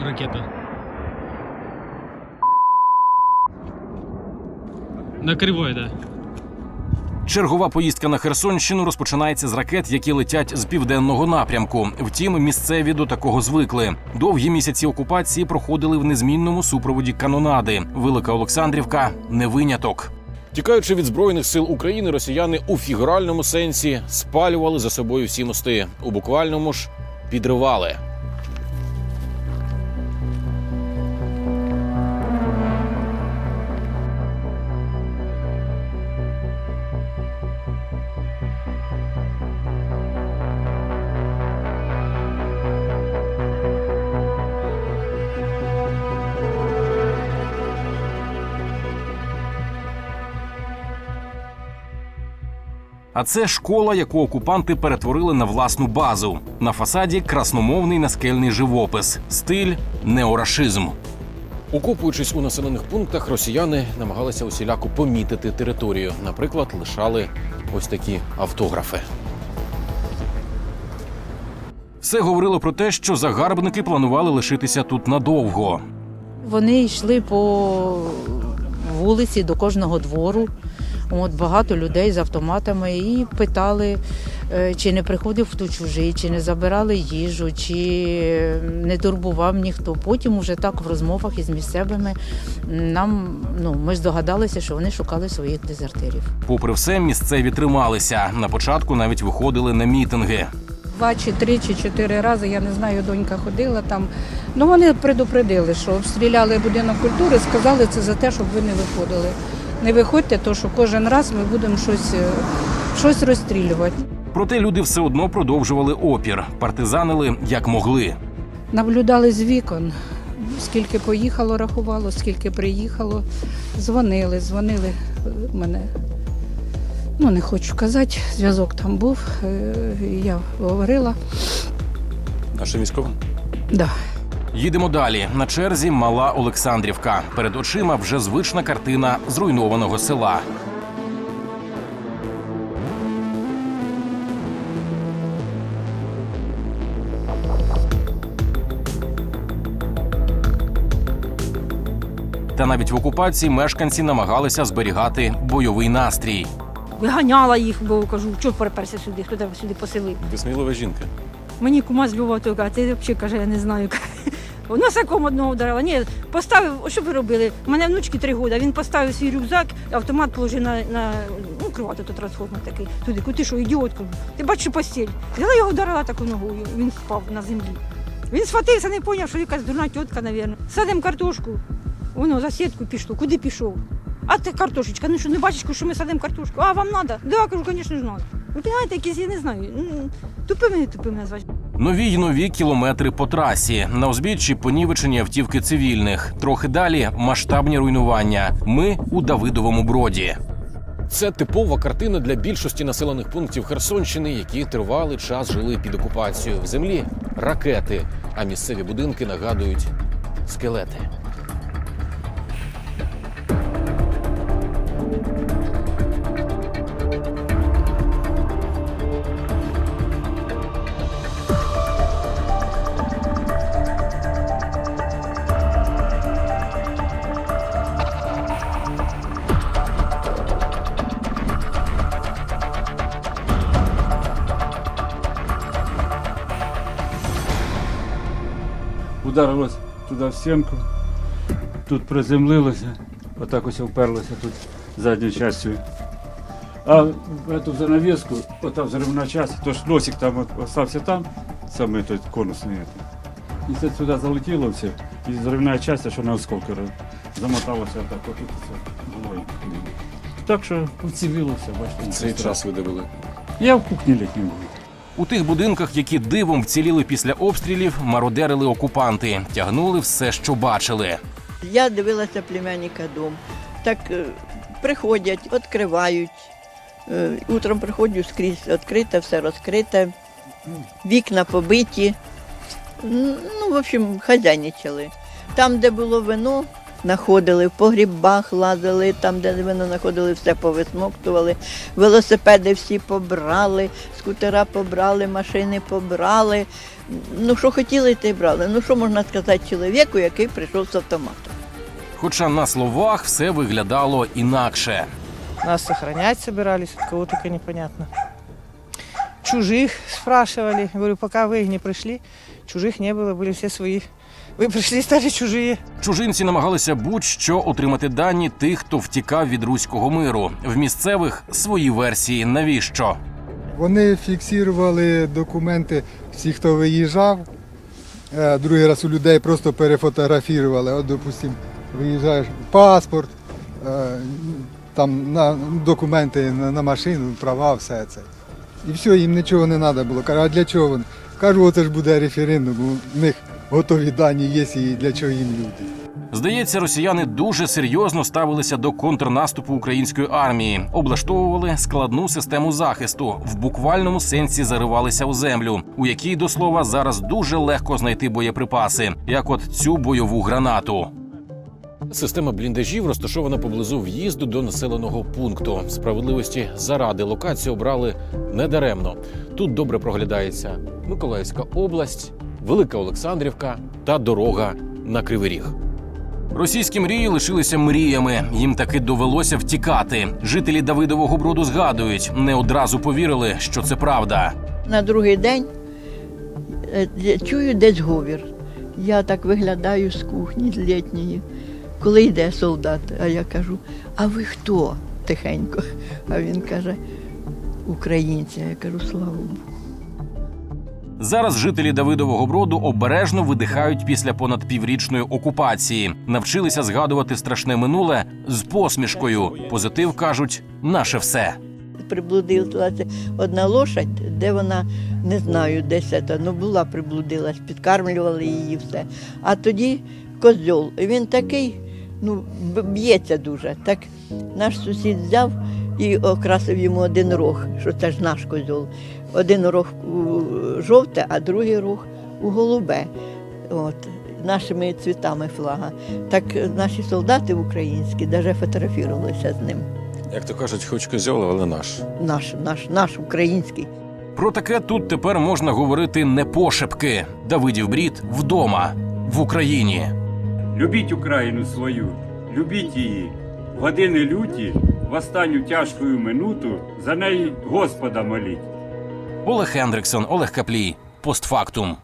ракета. На кривой, да. Чергова поїздка на Херсонщину розпочинається з ракет, які летять з південного напрямку. Втім, місцеві до такого звикли. Довгі місяці окупації проходили в незмінному супроводі канонади. Велика Олександрівка не виняток. Тікаючи від збройних сил України, росіяни у фігуральному сенсі спалювали за собою всі мости. У буквальному ж підривали. А це школа, яку окупанти перетворили на власну базу. На фасаді красномовний наскельний живопис, стиль неорашизм. Окупуючись у населених пунктах, росіяни намагалися усіляко помітити територію. Наприклад, лишали ось такі автографи. Все говорило про те, що загарбники планували лишитися тут надовго. Вони йшли по вулиці до кожного двору. От багато людей з автоматами і питали, е, чи не приходив хто чужий, чи не забирали їжу, чи не турбував ніхто. Потім уже так в розмовах із місцевими нам ну ми здогадалися, що вони шукали своїх дезертирів. Попри все, місцеві трималися. На початку навіть виходили на мітинги. Два чи три чи чотири рази, я не знаю, донька ходила там. Ну вони предупредили, що обстріляли будинок культури, сказали це за те, щоб ви не виходили. Не виходьте, то що кожен раз ми будемо щось, е, щось розстрілювати. Проте люди все одно продовжували опір, партизанили як могли. Наблюдали з вікон. Скільки поїхало, рахувало, скільки приїхало. Дзвонили, дзвонили е, мене. Ну, не хочу казати, зв'язок там був. е, Я говорила. Наше військове. Да. Їдемо далі. На черзі мала Олександрівка. Перед очима вже звична картина зруйнованого села. Та навіть в окупації мешканці намагалися зберігати бойовий настрій. Виганяла їх, бо кажу, чого переперся сюди, хто тебе сюди поселив. Ви смілива жінка. Мені кума з Львова то каже, ти взагалі каже, я не знаю. Носаком одного вдарила. Ні, поставив, що ви робили? У мене внучки три роки, він поставив свій рюкзак, автомат положив на, на ну, кровати, то трансформер такий. Туди, «Ку, ти що, ідіотка? Ти бачиш постіль. Взяла його вдарила таку ногою, він впав на землі. Він схватився, не зрозумів, що якась дурна тітка, мабуть. Садимо картошку, воно за сітку пішло. Куди пішов? А ти картошечка, ну що не бачиш, що ми садимо картошку? А вам треба? Да, кажу, звісно, ж надо. Ви розумієте, якісь, я не знаю, тупими не тупими назвати. Нові й нові кілометри по трасі. На узбіччі понівечені автівки цивільних. Трохи далі масштабні руйнування. Ми у Давидовому броді. Це типова картина для більшості населених пунктів Херсонщини, які тривалий час жили під окупацією. В землі ракети, а місцеві будинки нагадують скелети. Ударилось туди в стінку, тут приземлилося, отак ось вперлося тут задньою частю. А в цю занавеску, ота взривна частина, то ж носик там от остався там, саме той конусний. І це сюди залетіло все, і взривна частина, що на осколки замоталося так, отут все було. Так що вціліло все, бачите. нічого страшного. ви де були? Я в кухні літній був. У тих будинках, які дивом вціліли після обстрілів, мародерили окупанти, тягнули все, що бачили. Я дивилася племянника дом. Так е, приходять, відкривають. Е, Утром приходжу скрізь відкрите, все розкрите, вікна побиті. Ну, в общем, хазяйничали. Там, де було вино, знаходили, в погрібах лазили, там, де вони знаходили, все повисмоктували. Велосипеди всі побрали, скутера побрали, машини побрали. Ну, що хотіли, те й брали. Ну, що можна сказати чоловіку, який прийшов з автоматом? Хоча на словах все виглядало інакше. Нас сохранять собирались, от кого только непонятно. Чужих спрашивали. Говорю, пока вы не пришли, чужих не было, были все свои. Вы пришли, стали чужие. Чужинці намагалися будь-що отримати дані тих, хто втікав від руського миру. В місцевих свої версії. Навіщо? Вони фіксували документи всі, хто виїжджав. Е, Другий раз у людей просто перефотографували. От, допустим, виїжджаєш паспорт, е, там на документи на, машину, права, все це. І все, їм нічого не треба було. Кажу, а для чого вони? Кажу, оце ж буде референдум, бо в них готові дані є і для чого їм люди. Здається, росіяни дуже серйозно ставилися до контрнаступу української армії, облаштовували складну систему захисту, в буквальному сенсі заривалися у землю, у якій до слова зараз дуже легко знайти боєприпаси, як от цю бойову гранату. Система бліндажів розташована поблизу в'їзду до населеного пункту. Справедливості заради локацію обрали недаремно. Тут добре проглядається Миколаївська область, Велика Олександрівка та дорога на Кривий Ріг. Російські мрії лишилися мріями. Їм таки довелося втікати. Жителі Давидового броду згадують, не одразу повірили, що це правда. На другий день е, чую десь говір. Я так виглядаю з кухні, з літньої, коли йде солдат. А я кажу, а ви хто? Тихенько. А він каже, українці. Я кажу, слава Богу. Зараз жителі Давидового броду обережно видихають після понад піврічної окупації. Навчилися згадувати страшне минуле з посмішкою. Позитив кажуть, наше все. Приблудилася одна лошадь, де вона не знаю, десь це, ну була приблудилась, підкармлювали її все. А тоді козьол. Він такий, ну, б'ється дуже. Так наш сусід взяв і окрасив йому один рог, що це ж наш козьол. Один рог у жовте, а другий рог у голубе. От, нашими цвітами флага. Так наші солдати українські навіть фотографувалися з ним. Як то кажуть, хоч козьол, але наш. Наш, наш, наш український. Про таке тут тепер можна говорити не пошепки. Давидів брід вдома в Україні. Любіть Україну свою, любіть її. Години люті, в останню тяжкою минуту за неї Господа моліть. Олег Хендриксон, Олег Каплій. Постфактум.